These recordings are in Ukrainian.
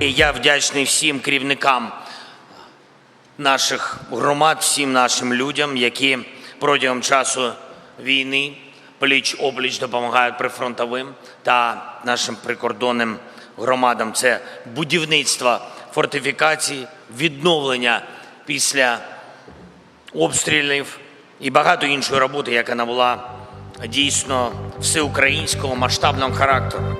я вдячний всім керівникам наших громад, всім нашим людям, які протягом часу війни пліч опліч допомагають прифронтовим та нашим прикордонним громадам. Це будівництво фортифікацій, відновлення після обстрілів і багато іншої роботи, яка набула дійсно всеукраїнського масштабного характеру.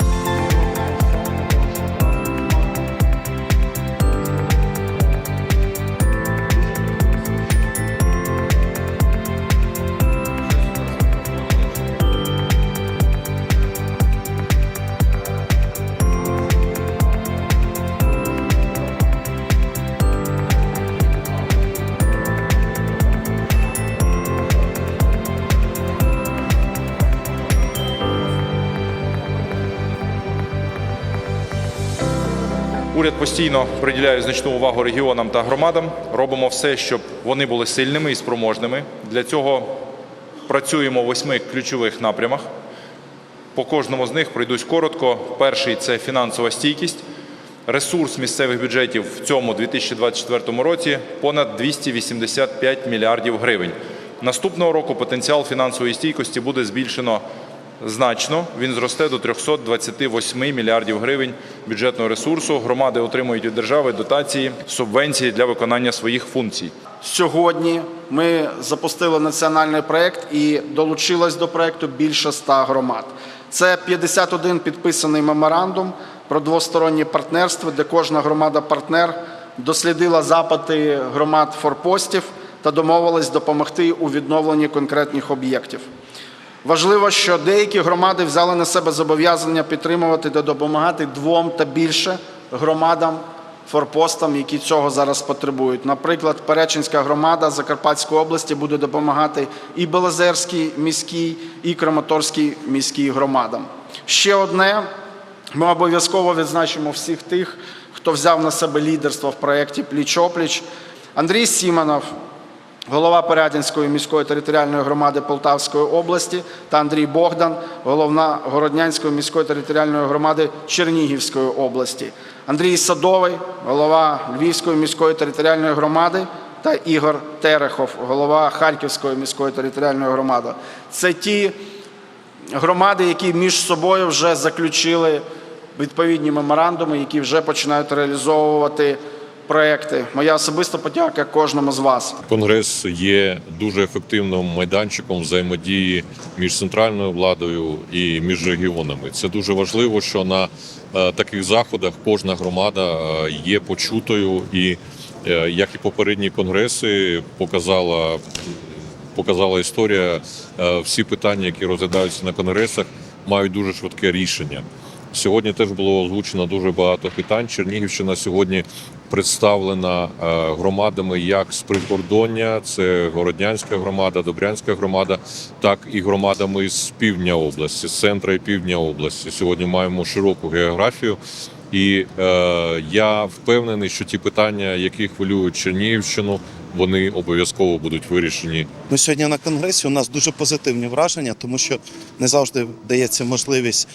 Уряд постійно приділяє значну увагу регіонам та громадам. Робимо все, щоб вони були сильними і спроможними. Для цього працюємо в восьми ключових напрямах. По кожному з них пройдусь коротко. Перший це фінансова стійкість. Ресурс місцевих бюджетів в цьому 2024 році понад 285 мільярдів гривень. Наступного року потенціал фінансової стійкості буде збільшено значно. Він зросте до 328 мільярдів гривень бюджетного ресурсу. Громади отримують від держави дотації, субвенції для виконання своїх функцій. Сьогодні ми запустили національний проект і долучилось до проекту більше 100 громад. Це 51 підписаний меморандум про двостороннє партнерство, де кожна громада-партнер дослідила запити громад форпостів та домовилась допомогти у відновленні конкретних об'єктів. Важливо, що деякі громади взяли на себе зобов'язання підтримувати та допомагати двом та більше громадам форпостам, які цього зараз потребують. Наприклад, Перечинська громада Закарпатської області буде допомагати і Белозерській міській, і Краматорській міській громадам. Ще одне. Ми обов'язково відзначимо всіх тих, хто взяв на себе лідерство в проєкті Пліч-опліч. Андрій Сімонов, голова Порядинської міської територіальної громади Полтавської області, та Андрій Богдан, голова Городнянської міської територіальної громади Чернігівської області. Андрій Садовий, голова Львівської міської територіальної громади, та Ігор Терехов, голова Харківської міської територіальної громади. Це ті громади, які між собою вже заключили відповідні меморандуми, які вже починають реалізовувати проекти. Моя особиста подяка кожному з вас. Конгрес є дуже ефективним майданчиком взаємодії між центральною владою і між регіонами. Це дуже важливо, що на е, таких заходах кожна громада е, є почутою і е, як і попередні конгреси показала. Показала історія, всі питання, які розглядаються на конгресах, мають дуже швидке рішення. Сьогодні теж було озвучено дуже багато питань. Чернігівщина сьогодні представлена е, громадами як з прикордоння, це Городнянська громада, Добрянська громада, так і громадами з півдня області, з центра і півдня області. Сьогодні маємо широку географію. І е, я впевнений, що ті питання, які хвилюють Чернігівщину, вони обов'язково будуть вирішені Ми сьогодні на конгресі. У нас дуже позитивні враження, тому що не завжди дається можливість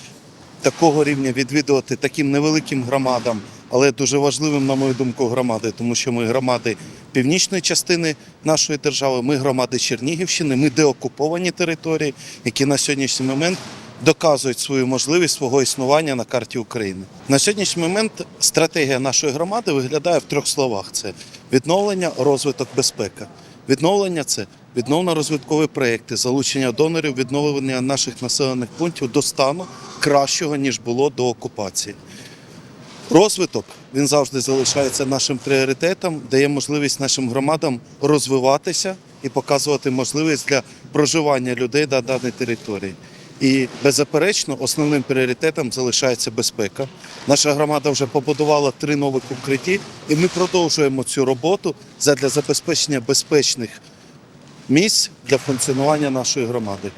такого рівня відвідувати таким невеликим громадам, але дуже важливим, на мою думку, громади, тому що ми громади північної частини нашої держави, ми громади Чернігівщини, ми деокуповані території, які на сьогоднішній момент доказують свою можливість свого існування на карті України. На сьогоднішній момент стратегія нашої громади виглядає в трьох словах: це відновлення, розвиток, безпека. Відновлення це відновно-розвиткові проекти, залучення донорів, відновлення наших населених пунктів до стану кращого ніж було до окупації. Розвиток він завжди залишається нашим пріоритетом, дає можливість нашим громадам розвиватися і показувати можливість для проживання людей на даній території. І беззаперечно основним пріоритетом залишається безпека. Наша громада вже побудувала три нових укритті, і ми продовжуємо цю роботу задля забезпечення безпечних місць для функціонування нашої громади.